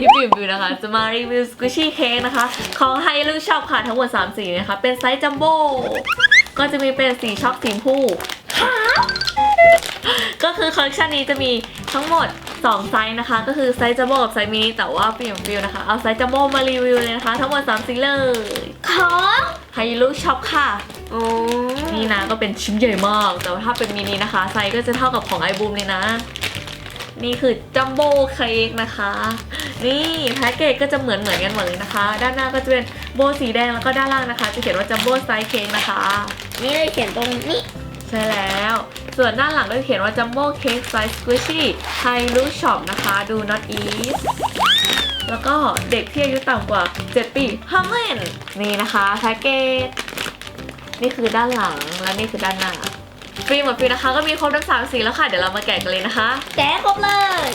พี่ปิ่มบิวนะคะ จะมารีวิวสกูชี่เค้กนะคะ ของไฮลูชอปค่ะ ทั้งหมด3สีนะคะ เป็นไซส์จัมโบ้ ก็จะมีเป็นสีช็อกสีชมพูก็คือคอลเลคชันนี้จะมีทั้งหมด 2 ไซส์นะคะ ก็คือไซส์จัมโบ้กับไซส์มินิแต่ว่าปิ่มบิวนะคะ เอาไซส์จัมโบ้มารีวิวเลยนะคะ ทั้งหมด3สีเลยของไฮลูชอปค่ะอ๋อนี่นะก็เป็นชิ้นใหญ่มาก แต่ว่าถ้าเป็นมินินะคะ ไซส์ก็จะเท่ากับของไอบูมเลยนะ นี่คือจัมโบ้เค้กนะคะ นี่แพ็กเกจก็จะเหมือนเหมือนกันหมดเลยนะคะ ด้านหน้าก็จะเป็นโบสีแดงแล้วก็ด้านล่างนะคะ จะเขียนว่าจัมโบ้ไซส์เค้กนะคะ นี่เลยเขียนตรงนี้ใช่แล้ว ส่วนด้านหลังก็จะเขียนว่าจัมโบ้เค้กไซส์สควิชชี่ไฮรูช็อปนะคะดู not eat แล้วก็เด็กที่อายุต่ำกว่า 7 ปีห้ามเล่นนี่นะคะแพ็กเกจนี่คือด้านหลังและนี่คือด้านหน้า ฟิล์มกับฟิล์มนะคะ ก็มีครบทั้งสามสีแล้วค่ะ เดี๋ยวเรามาแกะกันเลยนะคะ แกะครบเลย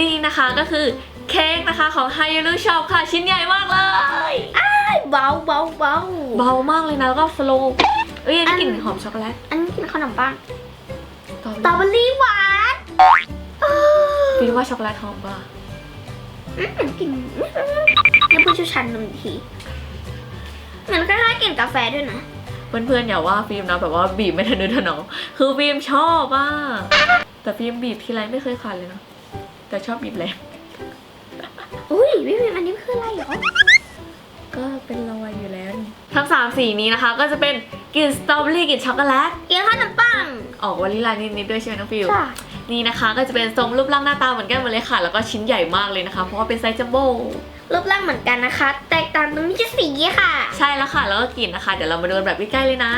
นี่นะคะก็คือเค้กนะคะของไฮยูรูช็อปค่ะ ชิ้นใหญ่มากเลยอ้ายเบาเบาเบาเบามากเลยนะแล้วก็สโลว์เอ้ยอันนี้กลิ่นหอมช็อกโกแลตอันนี้กินขนมปังต่อสตรอเบอรี่หวานเออฟิล์มว่าช็อกโกแลตหอมป่ะอืมกลิ่นให้ผู้เชี่ยวชาญดูอีกทีเหมือนคล้ายๆกลิ่นกาแฟด้วยนะ เพื่อนๆอย่าว่าฟิล์มนะแบบว่าบีบไม่ทันนึถนอมคือฟิล์มชอบอะแต่ฟิล์มบีบทีไรไม่เคยขาดเลยนะแต่ชอบบีบแรงอุ้ยพี่พิมอันนี้คืออะไรเหรอ ก็เป็นรอยอยู่แล้วนี่ทั้งสามสีนี้นะคะ ก็จะเป็นกลิ่นสตรอเบอรี่กลิ่นช็อกโกแลตกินขนมปัง ออกวานิลลานิดๆด้วยใช่ไหมน้องฟิลค่ะนี่นะคะก็จะเป็นทรงรูปร่างหน้าตาเหมือนกันหมดเลยค่ะ แล้วก็ชิ้นใหญ่มากเลยนะคะ เพราะว่าเป็นไซส์จัมโบ้ รูปร่างเหมือนกันนะคะ แตกต่างตรงนี้จะสีค่ะ ใช่แล้วค่ะ แล้วก็กลิ่นนะคะ เดี๋ยวเรามาดูกันแบบใกล้ๆเลยนะ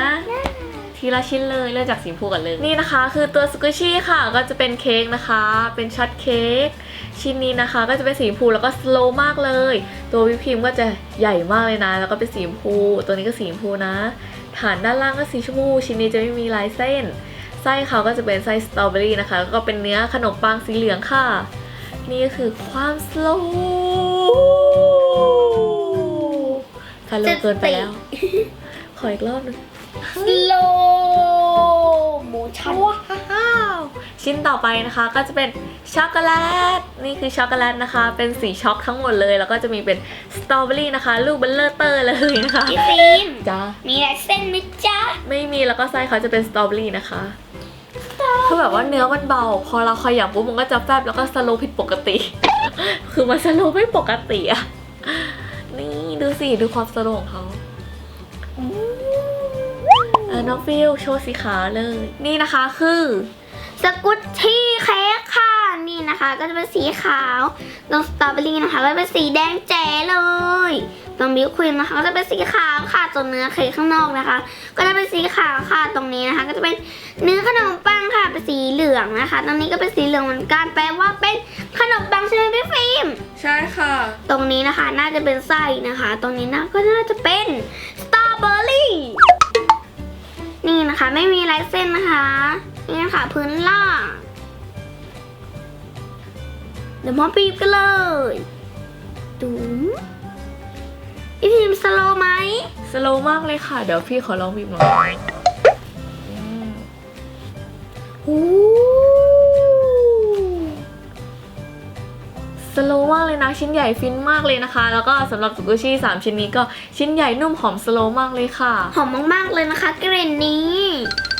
ทีละชิ้นเลย เริ่มจากสีชมพูก่อนเลย นี่นะคะ คือตัวสกุชี่ค่ะ ก็จะเป็นเค้กนะคะ เป็นช็อตเค้ก ชิ้นนี้นะคะ ก็จะเป็นสีชมพูแล้วก็สโลว์มากเลย ตัววิปครีมก็จะใหญ่มากเลยนะ แล้วก็เป็นสีชมพู ตัวนี้ก็สีชมพูนะ ฐานด้านล่างก็สีชมพู ชิ้นนี้จะไม่มีลายเส้น ไส้เขาก็จะเป็นไส้สตรอเบอรี่นะคะ แล้วก็เป็นเนื้อขนมปังสีเหลืองค่ะ นี่ก็คือความสโลว์สโลว์เกินไปแล้ว ขออีกรอบหนึงโลโมชั่นว้าวชิ้นต่อไปนะคะก็จะเป็นช็อกโกแลตนี่คือช็อกโกแลตนะคะ เป็นสีช็อกทั้งหมดเลย แล้วก็จะมีเป็นสตรอเบอรี่นะคะ ลูกเบลเลอร์เตอร์เลยนะคะพี่ฟิล์มจ้ามีลายเส้นไหมจ๊ะไม่มีแล้วก็ไส้เขาจะเป็นสตรอเบอรี่นะคะ คือแบบว่าเนื้อมันเบา พอเราขยับปุ๊บมันก็จะแฟบแล้วก็สโลผิดปกติ คือมันสโลไม่ปกติอะนี่ดูสิดูความสโลของเขาเออน้องฟิลโชว์สีขาวเลย นี่นะคะคือสกุตชี่เค้กค่ะ นี่นะคะ ก็จะเป็นสีขาวตรงสตรอเบอรี่นะคะก็เป็นสีแดงแจ๋เลย ตรงมิลค์ครีมนะคะก็จะเป็นสีขาวค่ะตรงเนื้อเค้กข้างนอกนะคะ ก็จะเป็นสีขาวค่ะตรงนี้นะคะ ก็จะเป็นเนื้อขนมปังค่ะเป็นสีเหลืองนะคะ ตรงนี้ก็เป็นสีเหลืองเหมือนกันแปลว่าเป็นขนมปังใช่ไหมพี่ฟิล์มใช่ค่ะ ตรงนี้นะคะน่าจะเป็นไส้นะคะ ตรงนี้นะก็น่าจะเป็นสตรอเบอรี่นี่นะคะไม่มีลายเส้นนะคะนี่นะคะพื้นล่างเดี๋ยวมาปีบกันเลย สโลว์มากเลยค่ะ เดี๋ยวพี่ขอลองบีบหน่อยอืมโอ้สโลว์มากเลยนะ ชิ้นใหญ่ฟินมากเลยนะคะ แล้วก็สำหรับสุกุชิ3ชิ้นนี้ก็ชิ้นใหญ่นุ่มหอมสโลว์มากเลยค่ะ หอมมากๆเลยนะคะกลิ่นนี้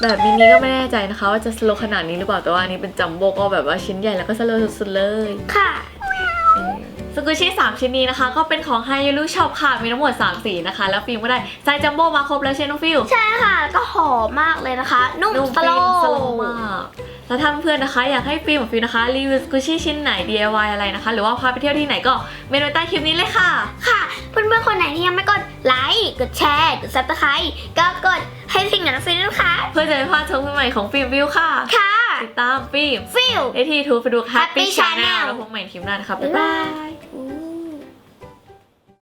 แบบมินิก็ไม่แน่ใจนะคะ ว่าจะสโลว์ขนาดนี้หรือเปล่าแต่ว่าอันนี้เป็นจัมโบ้ก็แบบว่าชิ้นใหญ่แล้วก็สโลว์สุดๆเลยค่ะ สกุชิ3ชิ้นนี้นะคะ ก็เป็นของไฮยูรุช็อปค่ะ มีทั้งหมด 3 สีนะคะ แล้วฟิล์มก็ได้ไซส์จัมโบ้มาครบแล้วใช่ไหมน้องฟิลใช่ค่ะ ก็หอมมากเลยนะคะ นุ่มนุ่มสฟิโลนว์สโลว์มาก แล้วถ้าเพื่อนๆนะคะ อยากให้ฟิล์มกับฟิล์มนะคะ รีวิวสกุชิชิ้นไหน DIY อะไรนะคะ หรือว่าพาไปเที่ยวที่ไหนก็เมนูใต้คลิปนี้เลยค่ะ ค่ะ เพื่อนๆคนไหนที่ยังไม่กดไลค์กดแชร์กดซับสไครต์ก็กดให้สิ่งนั้นฟรีด้วยนะคะเพื่อจะไม่พลาดชมคลิปใหม่ของฟิล์มวิวค่ะ ค่ะติดตามฟิล์มฟิลได้ที่ทูไปดู Happy Happy Channel Channel แล้วพบใหม่คลิปหน้านะคะบ๊ายบ๊ายบาบายย